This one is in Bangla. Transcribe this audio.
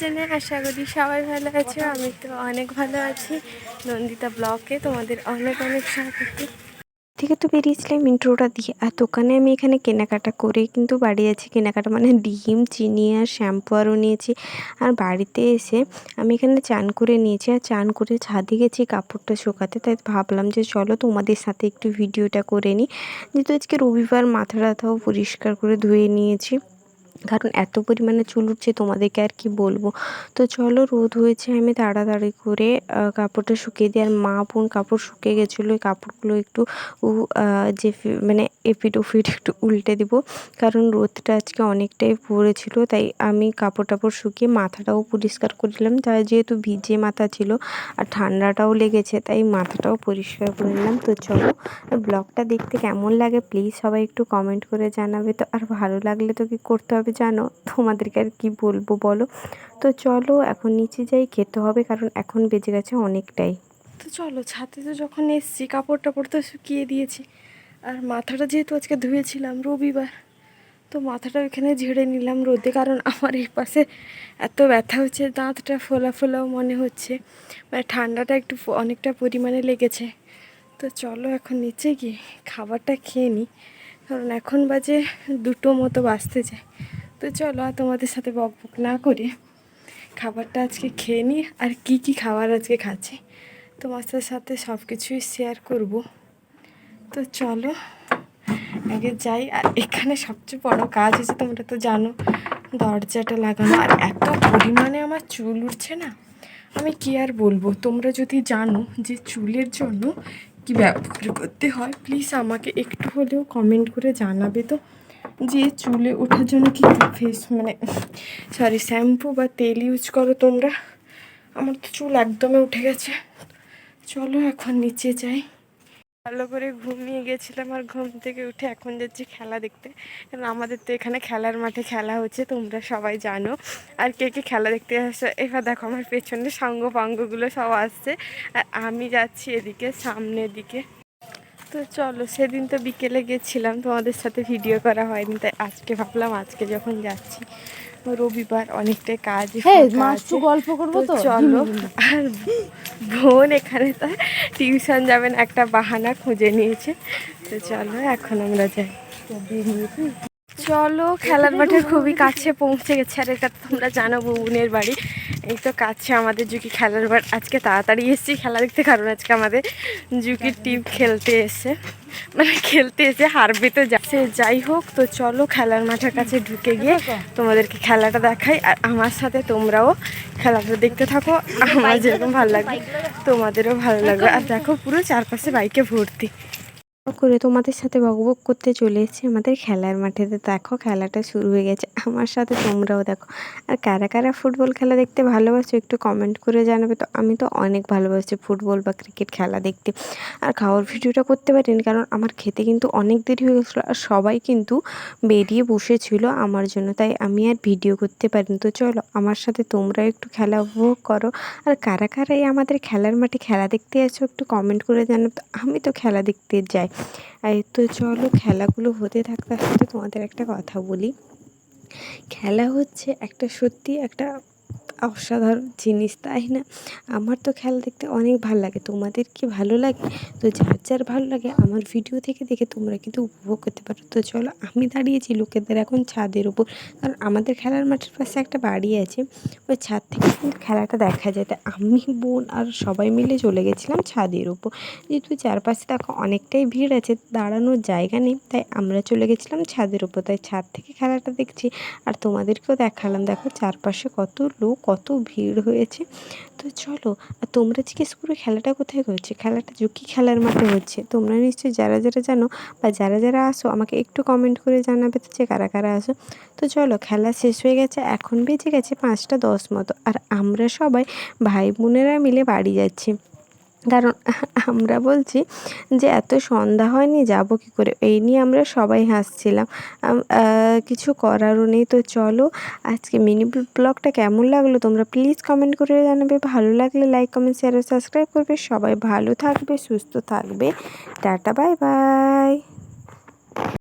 জানাই আশা করি সবাই ভালো আছো। আমি তো অনেক ভালো আছি নন্দিতা ব্লকে তোমাদের অনেক অনেক স্বাগত। থেকে তো বেরিয়েছিলাম ইন্ট্রোটা দিয়ে আর দোকানে আমি এখানে কেনাকাটা করে কিন্তু বাড়ি আছি। কেনাকাটা মানে ডিম চিনি আর শ্যাম্পু আরও নিয়েছি। আর বাড়িতে এসে আমি এখানে চান করে নিয়েছি আর চান করে ছাদে গেছি কাপড়টা শোকাতে। তাই ভাবলাম যে চলো তোমাদের সাথে একটু ভিডিওটা করে নিই। যেহেতু আজকে রবিবার মাথা টাথাও পরিষ্কার করে ধুয়ে নিয়েছি। কারণ এত পরিমাণে চুল উঠছে, তোমাদেরকে আর কি বলব? তো চলো রোদ হয়েছে, আমি তাড়াতাড়ি করে কাপড়টা শুকিয়ে দিই। আর মা বোন কাপড় শুকিয়ে গেছিল ওই কাপড়গুলো একটু যে মানে এপিট ওপিট একটু উল্টে দিব। কারণ রোদটা আজকে অনেকটাই পড়েছিল, তাই আমি কাপড় টাপড় শুকিয়ে মাথাটাও পরিষ্কার করে দিলাম। তাই যেহেতু ভিজে মাথা ছিল আর ঠান্ডাটাও লেগেছে, তাই মাথাটাও পরিষ্কার করে নিলাম। তো চলো, ব্লগটা দেখতে কেমন লাগে, প্লিজ সবাই একটু কমেন্ট করে জানাবে। তো আর ভালো লাগলে তো কি করতে হবে? জানো? তোমাদেরকে আর কি বলব বলো? তো চলো এখন নিচে যাই, খেতে হবে কারণ এখন বেজে গেছে অনেকটাই। তো চলো, ছাদে তো যখন এসছি কাপড় টাপড় তো শুকিয়ে দিয়েছি। আর মাথাটা যেহেতু আজকে ধুয়েছিলাম রবিবার, তো মাথাটা ওইখানে ঝেড়ে নিলাম রোদে, কারণ আমার এই পাশে এত ব্যথা হচ্ছে, দাঁতটা ফোলা ফোলাও মনে হচ্ছে। মানে ঠান্ডাটা একটু অনেকটা পরিমাণে লেগেছে। তো চলো এখন নিচে গিয়ে খাবারটা খেয়ে নিই, কারণ এখন বাজে দুটো মতো বাজতে যায়। তো চলো আর তোমাদের সাথে বক বক না করে খাবারটা আজকে খেয়ে নিই। আর কি কি খাবার আজকে খাচ্ছি তোমাদের সাথে সব কিছুই শেয়ার করব। তো চলো, আগে যাই। আর এখানে সবচেয়ে বড় কাজ হচ্ছে, তোমরা তো জানো, দরজাটা লাগানো। আর এত পরিমাণে আমার চুল উঠছে না, আমি কি আর বলব? তোমরা যদি জানো যে চুলের জন্য কি ব্যবহার করতে হয় প্লিজ আমাকে একটু হলেও কমেন্ট করে জানাবে তো। যে চুলে ওঠার জন্য কি ফেস মানে সরি শ্যাম্পু বা তেল ইউজ করো তোমরা? আমার তো চুল একদমই উঠে গেছে। চলো এখন নিচে যাই। ভালো করে ঘুমিয়ে গেছিলাম আর ঘুম থেকে উঠে এখন যাচ্ছি খেলা দেখতে। কারণ আমাদের তো এখানে খেলার মাঠে খেলা হচ্ছে, তোমরা সবাই জানো। আর কে কে খেলা দেখতে আসছে এবার দেখো আমার পেছনে সাঙ্গ পাঙ্গগুলো সব আসছে। আর আমি যাচ্ছি এদিকে, সামনের দিকে। তো চলো সেদিন তো বিকেলে গেছিলাম তোমাদের সাথে ভিডিও করা হয়নি তাই আজকে ভাবলাম আজকে যখন যাচ্ছি রবিবার অনেকটাই কাজ হ্যাঁ গল্প করব তো তো? চলো আর বোন এখানে তো টিউশন যাবেন একটা বাহানা খুঁজে নিয়েছে। তো চলো এখন আমরা যাই। চলো খেলার মাঠের খুবই কাছে পৌঁছে গেছে। আর এটা তোমরা জানো বোনের বাড়ি। এই তো কাছে আমাদের জুকি খেলার মাঠ। আজকে তাড়াতাড়ি এসেছি খেলা দেখতে কারণ আজকে আমাদের জুকির টিম খেলতে এসে মানে খেলতে এসে হারবে তো যাচ্ছে যাই হোক তো চলো খেলার মাঠের কাছে ঢুকে গিয়ে তোমাদেরকে খেলাটা দেখাই। আর আমার সাথে তোমরাও খেলাটা দেখতে থাকো। আমার যেরকম ভালো লাগবে তোমাদেরও ভালো লাগবে। আর দেখো পুরো চারপাশে বাইকে ভর্তি। করে তোমাদের সাথে বকবক করতে চলে এসেছি আমাদের খেলার মাঠে। তো দেখো খেলাটা শুরু হয়ে গেছে। আমার সাথে তোমরাও দেখো। আর কারা কারা ফুটবল খেলা দেখতে ভালোবাসো একটু কমেন্ট করে জানাবে। তো আমি তো অনেক ভালোবাসি ফুটবল বা ক্রিকেট খেলা দেখতে। আর খাওয়ার ভিডিওটা করতে পারিনি কারণ আমার খেতে কিন্তু অনেক দেরি হয়ে গেছিল আর সবাই কিন্তু বেরিয়ে বসেছিল আমার জন্য। তাই আমি আর ভিডিও করতে পারিনি। তো চলো আমার সাথে তোমরা একটু খেলা উপভোগ করো। আর কারা কারা এই আমাদের খেলার মাঠে খেলা দেখতে আসো একটু কমেন্ট করে জানাবে। তো আমি তো খেলা দেখতে যাই। আর তো চলো খেলাগুলো হতে থাকতে থাকতে তোমাদের একটা কথা বলি। খেলা হচ্ছে একটা সত্যি একটা অসাধারণ জিনিস, তাই না? আমার তো খেলা দেখতে অনেক ভালো লাগে। তোমাদের কি ভালো লাগে? তো যার যার ভালো লাগে, আমার ভিডিও থেকে দেখে তোমরা কিন্তু উপভোগ করতে পারো। তো চলো, আমি দাঁড়িয়েছি লোকেদের এখন ছাদের উপর। কারণ আমাদের খেলার মাঠের পাশে একটা বাড়ি আছে। ওই ছাদ থেকে কিন্তু খেলাটা দেখা যায়। তাই আমি, বোন আর সবাই মিলে চলে গেছিলাম ছাদের উপর। যেহেতু চারপাশে দেখো অনেকটাই ভিড় আছে, দাঁড়ানোর জায়গা নেই। তাই আমরা চলে গেছিলাম ছাদের উপর। তাই ছাদ থেকে খেলাটা দেখছি। আর তোমাদেরকেও দেখালাম। দেখো চারপাশে কত লোক কত ভিড় হয়েছে। তো চলো, আর তোমরা জিজ্ঞেস করো খেলাটা কোথায় হচ্ছে খেলাটা ঝুঁকি খেলার মাঠে হচ্ছে। তোমরা নিশ্চয়ই যারা যারা জানো বা যারা যারা আসো, আমাকে একটু কমেন্ট করে জানাবে তো যে কারা কারা আসো। তো চলো, খেলা শেষ হয়ে গেছে, এখন বেজে গেছে পাঁচটা দশ মতো। আর আমরা সবাই ভাই বোনেরা মিলে বাড়ি যাচ্ছি। কারণ আমরা বলছি যে এত সন্ধ্যা হয়নি, যাব কি করে? এই নিয়ে আমরা সবাই হাসছিলাম। কিছু করারও নেই, তো চলো আজকে মিনি ব্লগটা কেমন লাগল তোমরা প্লিজ কমেন্ট করে জানাবে। ভালো লাগলে লাইক কমেন্ট শেয়ার সাবস্ক্রাইব করবে। সবাই ভালো থাকবে, সুস্থ থাকবে। Tata bye bye